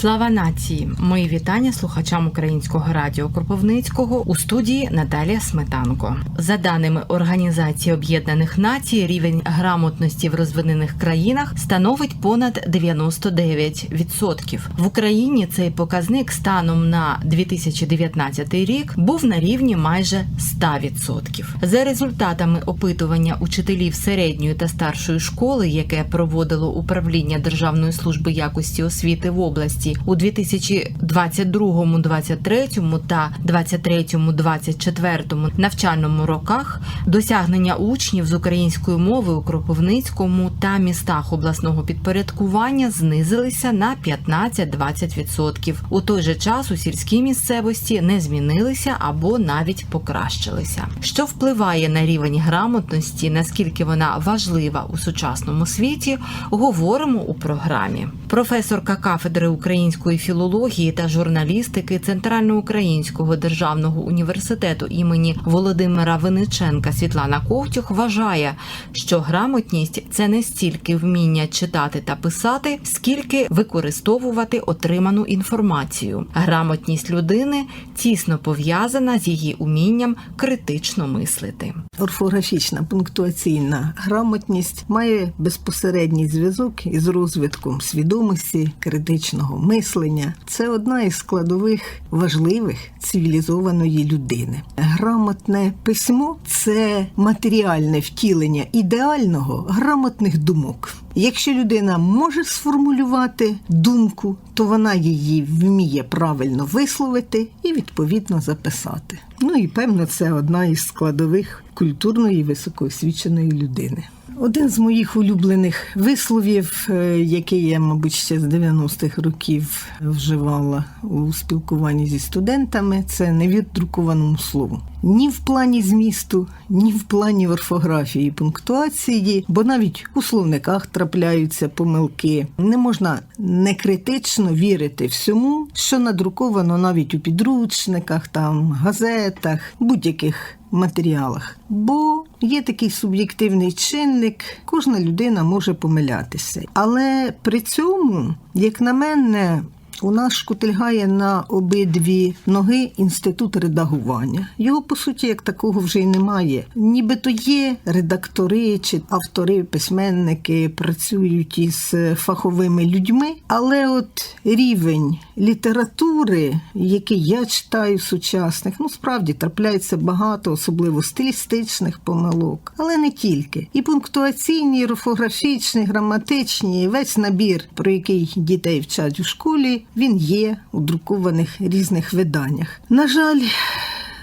Слава нації! Мої вітання слухачам українського радіо Кропивницького у студії Наталія Сметанко. За даними Організації Об'єднаних Націй, рівень грамотності в розвинених країнах становить понад 99%. В Україні цей показник станом на 2019 рік був на рівні майже 100%. За результатами опитування учителів середньої та старшої школи, яке проводило управління Державної служби якості освіти в області у 2022-2023 та 2023-2024 навчальному роках, досягнення учнів з української мови у Кропивницькому та містах обласного підпорядкування знизилися на 15-20%. У той же час у сільській місцевості не змінилися або навіть покращилися. Що впливає на рівень грамотності, наскільки вона важлива у сучасному світі, говоримо у програмі. Професорка кафедри української філології та журналістики Центральноукраїнського державного університету імені Володимира Винниченка Світлана Ковтюх вважає, що грамотність це не стільки вміння читати та писати, скільки використовувати отриману інформацію. Грамотність людини тісно пов'язана з її умінням критично мислити. Орфографічна пунктуаційна грамотність має безпосередній зв'язок із розвитком свідомості, критичного мислення. Це одна із складових важливих цивілізованої людини. Грамотне письмо це матеріальне втілення ідеального грамотних думок. Якщо людина може сформулювати думку, то вона її вміє правильно висловити і відповідно записати. Ну і певно, це одна із складових культурної високоосвіченої людини. Один з моїх улюблених висловів, е, який я, мабуть, ще з 90-х років вживала у спілкуванні зі студентами, це невідрукованому слову. Ні в плані змісту, ні в плані орфографії, пунктуації, бо навіть у словниках трапляються помилки. Не можна некритично вірити всьому, що надруковано навіть у підручниках, там газетах, будь-яких матеріалах. Бо є такий суб'єктивний чинник, кожна людина може помилятися. Але при цьому, як на мене, у нас шкутильгає на обидві ноги інститут редагування. Його по суті як такого вже й немає. Нібито є редактори чи автори, письменники працюють із фаховими людьми, але от рівень літератури, який я читаю сучасних, ну справді трапляється багато, особливо стилістичних помилок, але не тільки. І пунктуаційні, і орфографічні, граматичні, весь набір, про який дітей вчать у школі, він є у друкованих різних виданнях. На жаль.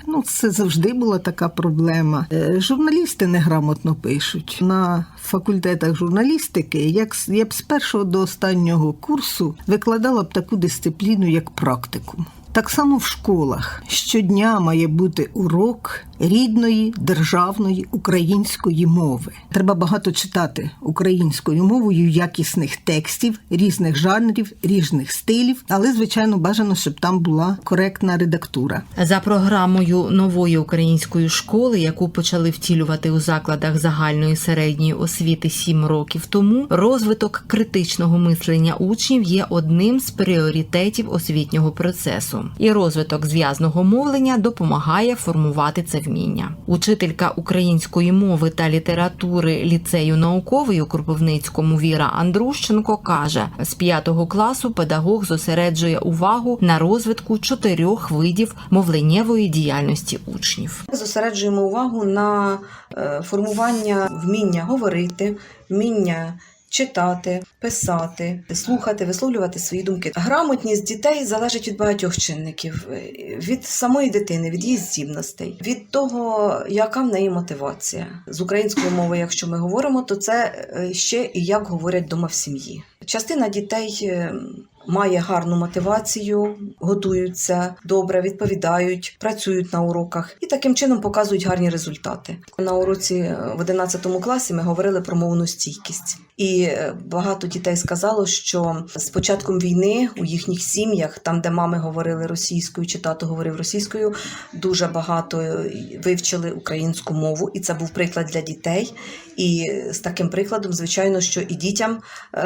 Ну, це завжди була така проблема. Е, Журналісти неграмотно пишуть на факультетах журналістики. Як я б з першого до останнього курсу викладала б таку дисципліну, як практикум. Так само в школах щодня має бути урок рідної державної української мови. Треба багато читати українською мовою якісних текстів, різних жанрів, різних стилів, але звичайно бажано, щоб там була коректна редактура. За програмою нової української школи, яку почали втілювати у закладах загальної середньої освіти сім років тому, розвиток критичного мислення учнів є одним з пріоритетів освітнього процесу, і розвиток зв'язного мовлення допомагає формувати це вміння. Учителька української мови та літератури ліцею науковий у Кропивницькому Віра Андрущенко каже: з п'ятого класу педагог зосереджує увагу на розвитку чотирьох видів мовленнєвої діяльності учнів. Зосереджуємо увагу на е, формування вміння говорити, вміння читати, писати, слухати, висловлювати свої думки. Грамотність дітей залежить від багатьох чинників: Е, від самої дитини, від її здібностей, від того, яка в неї мотивація з української мови. Якщо ми говоримо, то це е, ще і як говорять дома в сім'ї. Частина дітей. Має гарну мотивацію, готуються добре, відповідають, працюють на уроках і таким чином показують гарні результати. На уроці е, в 11 класі ми говорили про мовну стійкість, і е, багато дітей сказало, що з початком війни у їхніх сім'ях, там де мами говорили російською, чи тато говорив російською, дуже багато е, вивчили українську мову, і це був приклад для дітей. І з таким прикладом, звичайно, що і дітям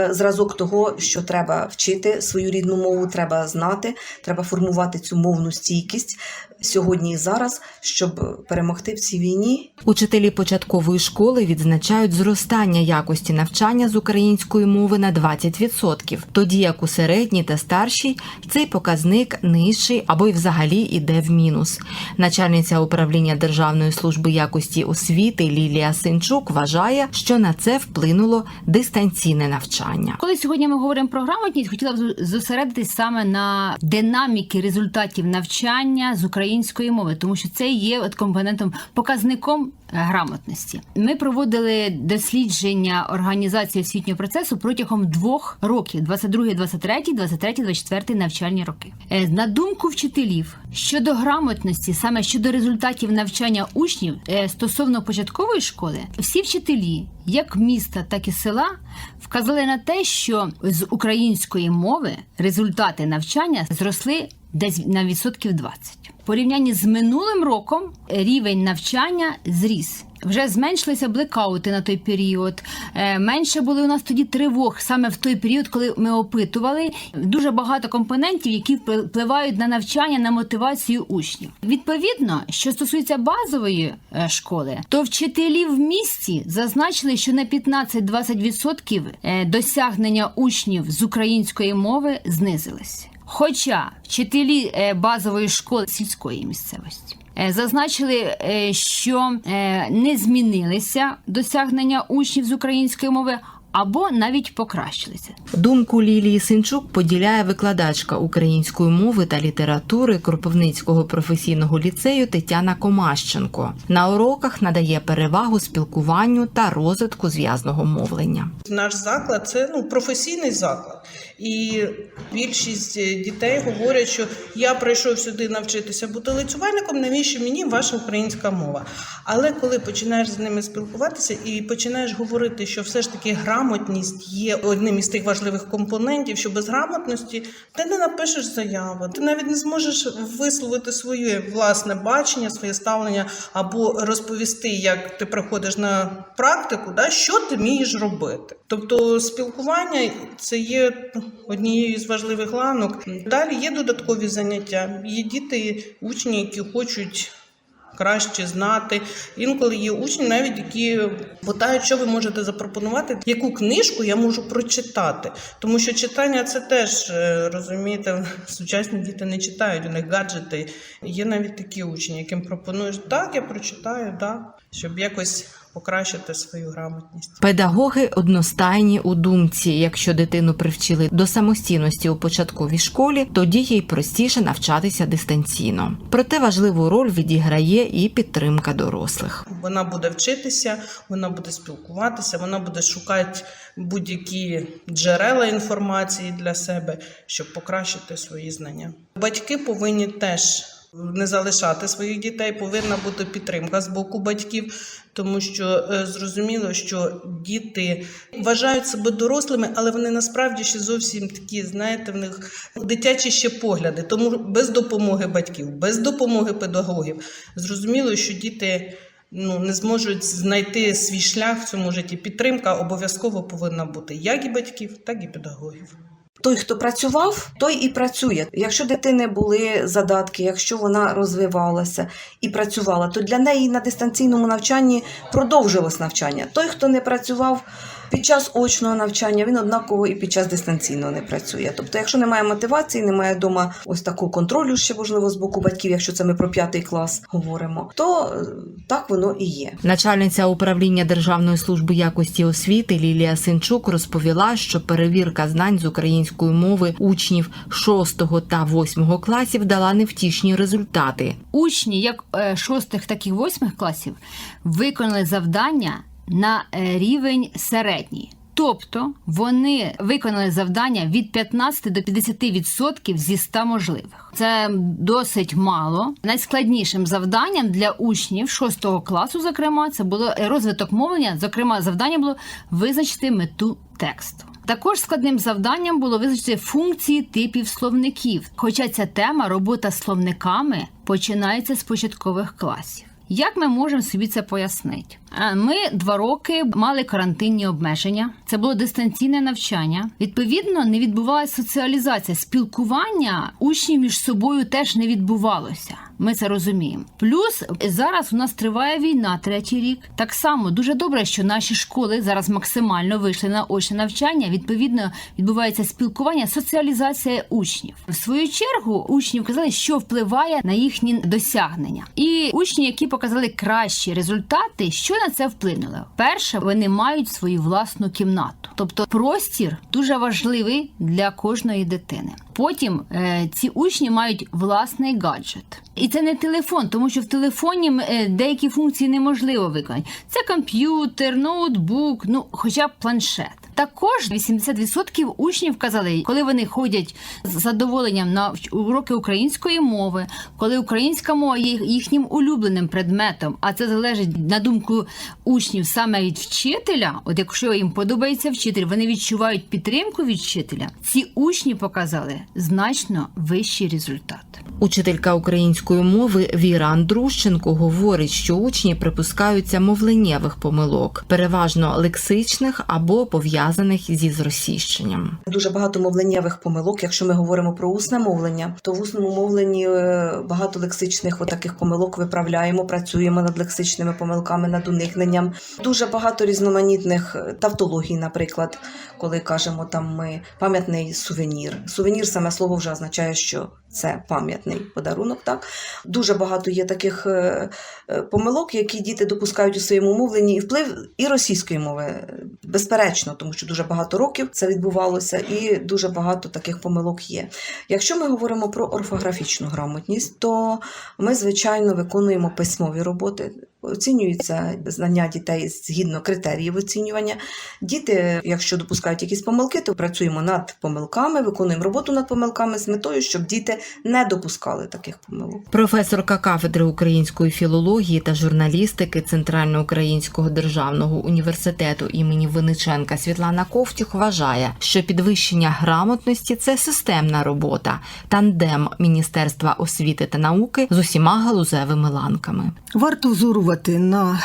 зразок того, що треба вчити свою рідну мову, треба знати, треба формувати цю мовну стійкість сьогодні і зараз, щоб перемогти в цій війні Учителі початкової школи відзначають зростання якості навчання з української мови на 20%, тоді як у середній та старшій цей показник нижчий або й взагалі іде в мінус. Начальниця управління Державної служби якості освіти Лілія Синчук вважає, що на це вплинуло дистанційне навчання. Коли сьогодні ми говоримо про грамотність, хотіла б зосередитись саме на динаміки результатів навчання з української мови, тому що це є от компонентом показником грамотності. Ми проводили дослідження організації освітнього процесу протягом двох років: 22, 23, 23, 24 навчальні роки. Е, На думку вчителів щодо грамотності, саме щодо результатів навчання учнів е, стосовно початкової школи, всі вчителі, як міста, так і села, вказали на те, що з української мови результати навчання зросли десь на відсотків 20. В порівнянні з минулим роком рівень навчання зріс. Вже зменшилися блекаути на той період. е, Менше були у нас тоді тривог саме в той період, коли ми опитували дуже багато компонентів, які впливають на навчання, на мотивацію учнів. Відповідно, що стосується базової е, школи, то вчителі в місті зазначили, що на 15-20% е, досягнення учнів з української мови знизились. Хоча вчителі е, базової школи сільської місцевості е, зазначили, е, що не змінилися досягнення учнів з української мови або навіть покращилися. Думку Лілії Синчук поділяє викладачка української мови та літератури Кропивницького професійного ліцею Тетяна Комащенко. На уроках надає перевагу спілкуванню та розвитку зв'язного мовлення. Наш заклад це ну професійний заклад, і більшість е, дітей говорять, що я прийшов сюди навчитися бути лицювальником, навіщо мені ваша українська мова? Але коли починаєш з ними спілкуватися і починаєш говорити, що все ж таки грамотність є одним із тих важливих компонентів, що без грамотності ти не напишеш заяву, ти навіть не зможеш висловити своє власне бачення, своє ставлення або розповісти, як ти приходиш на практику, да, що ти вмієш робити. Тобто спілкування це є однією з важливих ланок. Далі є додаткові заняття. Є діти, учні, які хочуть. Краще знати. Інколи є учні, навіть які питають, що ви можете запропонувати, яку книжку я можу прочитати. Тому що читання це теж е, розумієте, сучасні діти не читають, у них гаджети. Є навіть такі учні, яким пропонуєш так, я прочитаю, так, щоб якось покращити свою грамотність. Педагоги одностайні у думці. Якщо дитину привчили до самостійності у початковій школі, тоді їй простіше навчатися дистанційно. Проте важливу роль відіграє і підтримка дорослих. Вона буде вчитися, вона буде спілкуватися, вона буде шукати будь-які джерела інформації для себе, щоб покращити свої знання. Батьки повинні теж не залишати своїх дітей, повинна бути підтримка з боку батьків, тому що е, зрозуміло, що діти вважають себе дорослими, але вони насправді ще зовсім такі, знаєте, в них дитячі ще погляди. Тому без допомоги батьків, без допомоги педагогів, зрозуміло, що діти ну, не зможуть знайти свій шлях в цьому житті. Підтримка обов'язково повинна бути як і батьків, так і педагогів. Той, хто працював, той і працює. Якщо дитини були задатки, якщо вона розвивалася і працювала, то для неї на дистанційному навчанні продовжилось навчання. Той, хто не працював під час очного навчання, він однаково і під час дистанційного не працює. Тобто, якщо немає мотивації, немає вдома ось такого контролю, ще можливо з боку батьків, якщо це ми про п'ятий клас говоримо, то е, так воно і є. Начальниця управління Державної служби якості освіти Лілія Синчук розповіла, що перевірка знань з української мови учнів 6 та 8 класів дала невтішні результати. Учні, як е, шостих, так і восьмих класів, виконали завдання на е, рівень середній. Тобто вони виконали завдання від 15 до 50% зі 100 можливих. Це досить мало. Найскладнішим завданням для учнів 6 класу, зокрема, це було е, розвиток мовлення. Зокрема, завдання було визначити мету тексту. Також складним завданням було визначити функції типів словників. Хоча ця тема робота словниками починається з початкових класів. Як ми можемо собі це пояснити? Е, Ми два роки мали карантинні обмеження. Це було дистанційне навчання. Відповідно, не відбувалася соціалізація. Спілкування учнів між собою теж не відбувалося. Ми це розуміємо. Плюс зараз у нас триває війна третій рік. Так само дуже добре, що наші школи зараз максимально вийшли на очне навчання. Відповідно, відбувається спілкування, соціалізація учнів. В свою чергу учні вказали, що впливає на їхні досягнення. І учні, які показали кращі результати, що на це вплинуло? Перше, вони мають свою власну кімнату, тобто простір дуже важливий для кожної дитини. Потім е, ці учні мають власний гаджет. І це не телефон, тому що в телефоні е, деякі функції неможливо виконати. Це комп'ютер, ноутбук, ну хоча б планшет. Також 80% учнів казали, коли вони ходять з задоволенням на уроки української мови, коли українська мова є їхнім улюбленим предметом, а це залежить на думку учнів саме від вчителя. От якщо їм подобається вчитель, вони відчувають підтримку від вчителя. Ці учні показали значно вищий результат. Учителька української мови Віра Андрущенко говорить, що учні припускаються мовленнєвих помилок, переважно лексичних або пов'язаних зі зросійщенням. Дуже багато мовленнєвих помилок. Якщо ми говоримо про усне мовлення, то в усному мовленні е, багато лексичних отаких помилок виправляємо, працюємо над лексичними помилками, над уникненням. Дуже багато різноманітних е, тавтологій, наприклад, коли кажемо там ми пам'ятний сувенір. Сувенір саме слово вже означає, що це пам'ятний подарунок. Так дуже багато є таких е, е, помилок, які діти допускають у своєму мовленні, і вплив і російської мови, е, безперечно, тому що дуже багато років це відбувалося, і дуже багато таких помилок є. Якщо ми говоримо про орфографічну грамотність, то ми, звичайно, виконуємо письмові роботи. Оцінюються знання дітей згідно критеріїв оцінювання. Діти, якщо допускають якісь помилки, то працюємо над помилками, виконуємо роботу над помилками з метою, щоб діти не допускали таких помилок. Професорка кафедри української філології та журналістики Центральноукраїнського державного університету імені Винниченка Світлана Ковтюх вважає, що підвищення грамотності це системна робота, тандем Міністерства освіти та науки з усіма галузевими ланками. Варто взорувати на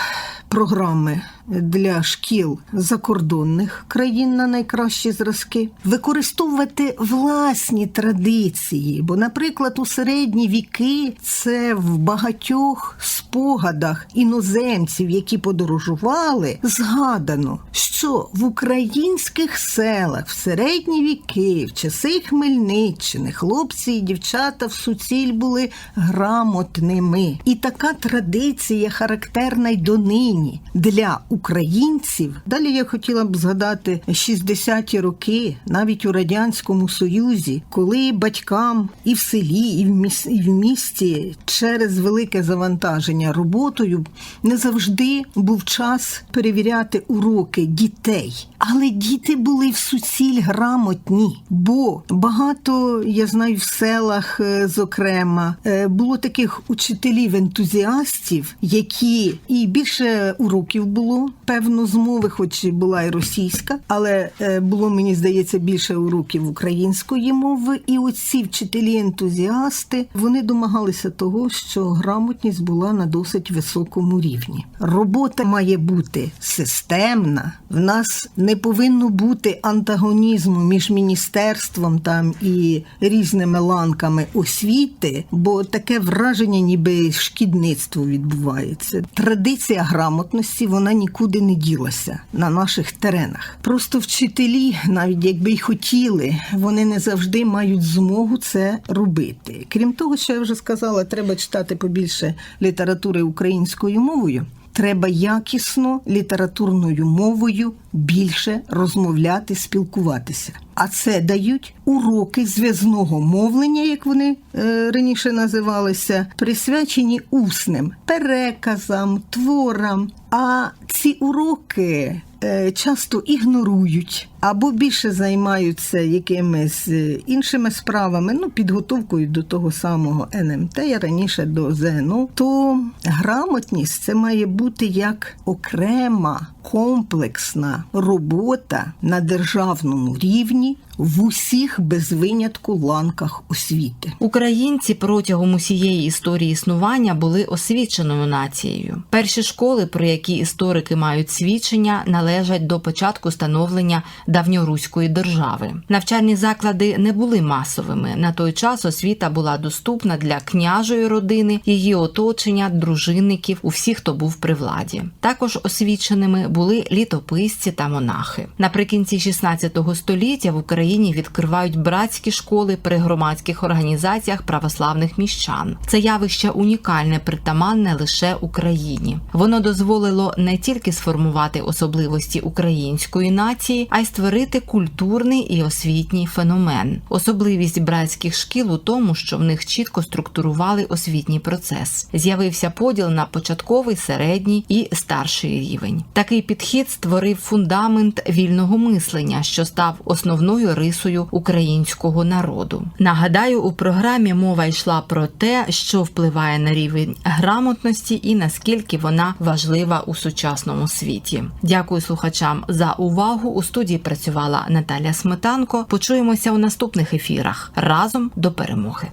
програми для шкіл закордонних країн на найкращі зразки, використовувати власні традиції. Бо, наприклад, у середні віки це в багатьох спогадах іноземців, які подорожували, згадано, що в українських селах в середні віки, в часи Хмельниччини, хлопці і дівчата в суціль були грамотними. І така традиція характерна й донині для українців. Далі я хотіла б згадати 60-ті роки, навіть у радянському союзі, коли батькам і в селі, і в міс- і в місті через велике завантаження роботою не завжди був час перевіряти уроки дітей. Але діти були в суціль грамотні, бо багато я знаю в селах, е, зокрема, е, було таких учителів-ентузіастів, які і більше уроків було, певно, з мови, хоч і була і російська, але е, було, мені здається, більше уроків української мови. І оці вчителі-ентузіасти вони домагалися того, що грамотність була на досить високому рівні. Робота має бути системна. В нас не повинно бути антагонізму між міністерством там і різними ланками освіти, бо таке враження, ніби шкідництво відбувається. Традиція грамотності вона нікуди не ділася на наших теренах. Просто вчителі, навіть якби й хотіли, вони не завжди мають змогу це робити. Крім того, що я вже сказала, треба читати побільше літератури українською мовою. Треба якісно літературною мовою більше розмовляти, спілкуватися. А це дають уроки зв'язного мовлення, як вони е, раніше називалися, присвячені усним переказам, творам. А ці уроки е, часто ігнорують. або більше займаються якимись е, іншими справами, ну підготовкою до того самого НМТ, я раніше до ЗНО, то грамотність це має бути як окрема комплексна робота на державному рівні ні, в усіх без винятку ланках освіти. Українці протягом усієї історії існування були освіченою нацією. Перші школи, про які історики мають свідчення, належать до початку становлення давньоруської держави. Навчальні заклади не були масовими. На той час освіта була доступна для княжої родини, її оточення, дружинників, усіх, хто був при владі. Також освіченими були літописці та монахи. Наприкінці 16 століття в Україні відкривають братські школи при громадських організаціях православних міщан. Це явище унікальне, притаманне лише Україні. Воно дозволило не тільки сформувати особливості української нації, а й створити культурний і освітній феномен. Особливість братських шкіл у тому, що в них чітко структурували освітній процес. З'явився поділ на початковий, середній і старший рівень. Такий підхід створив фундамент вільного мислення, що став основною рисою українського народу. Нагадаю, у програмі мова йшла про те, що впливає на рівень грамотності і наскільки вона важлива у сучасному світі. Дякую слухачам за увагу. У студії працювала Наталя Сметанко. Почуємося у наступних ефірах разом до перемоги.